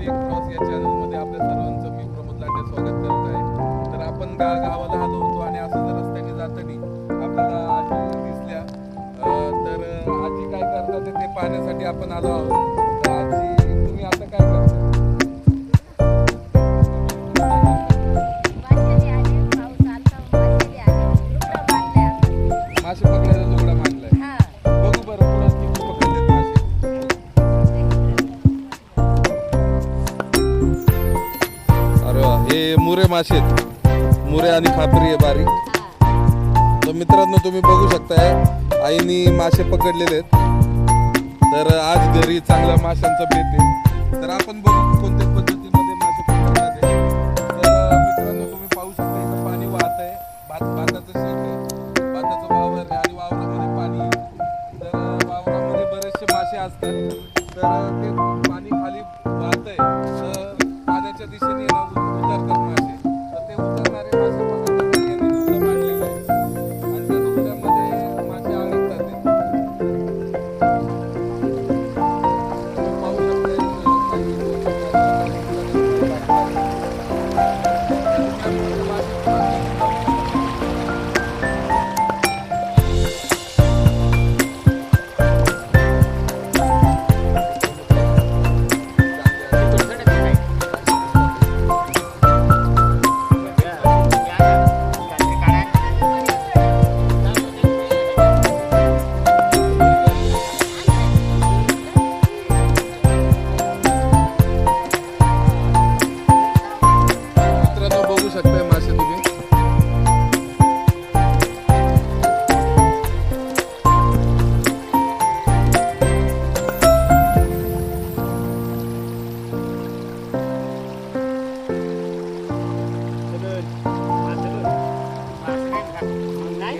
Marathi cross या चॅनलमध्ये आपल्या सर्वांचं मी प्रमोद लाटे स्वागत करत आहे. तर आपण गा गावाला आलो होतो आणि असं जर रस्त्याने जाताना आपल्याला आजी दिसल्या. तर आजी काय करतात ते पाहण्यासाठी आपण आलो आहोत. मुरे मासे आहेत मुरे आणि खापरी आहे बारीक. तर मित्रांनो तुम्ही बघू शकताय आईनी मासे पकडलेले आहेत. तर आज घरी चांगल्या माशांचा बेत आहे. तर आपण बघू कोणत्या पद्धतीमध्ये मासे पकडतात तर मित्रांनो तुम्ही पाहू शकता इथं पाणी वाहत आहे. भात भाताचं शेत आहे. भाताचं वावर आहे आणि वावरामध्ये पाणी तर वावरामध्ये बरेचसे मासे असतात. तर ते पाणी खाली वाहत आहे. आहे,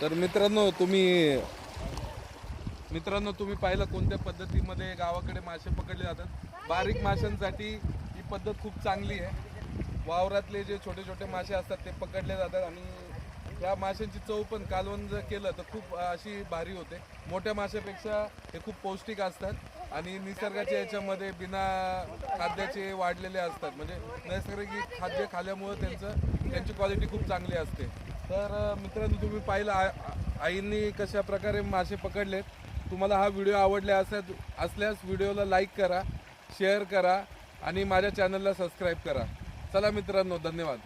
तर मित्रांनो तुम्ही मित्रांनो तुम्ही पाहिलं कोणत्या पद्धतीमध्ये गावाकडे मासे पकडले जातात? बारीक माशांसाठी ही पद्धत खूप चांगली आहे. वावरातले जे छोटे छोटे मासे असतात ते पकडले जातात आणि या माशांची चव पण कालवण जर केलं तर खूप अशी भारी होते. मोठ्या माशापेक्षा हे खूप पौष्टिक असतात. आणि निसर्गाच्या याच्यामध्ये बिना खाद्याचे वाढलेले असतात. म्हणजे नैसर्गिक खाद्य खाल्ल्यामुळं त्यांचं त्यांची क्वालिटी खूप चांगली असते. तर मित्रांनो तुम्ही पाहिलं आईंनी कशा प्रकारे मासे पकडलेत. तुम्हाला हा व्हिडिओ आवडला असल्यास असल्यास व्हिडिओला लाईक करा शेअर करा आणि माझ्या चॅनलला सबस्क्राईब करा. चला मित्रांनो धन्यवाद.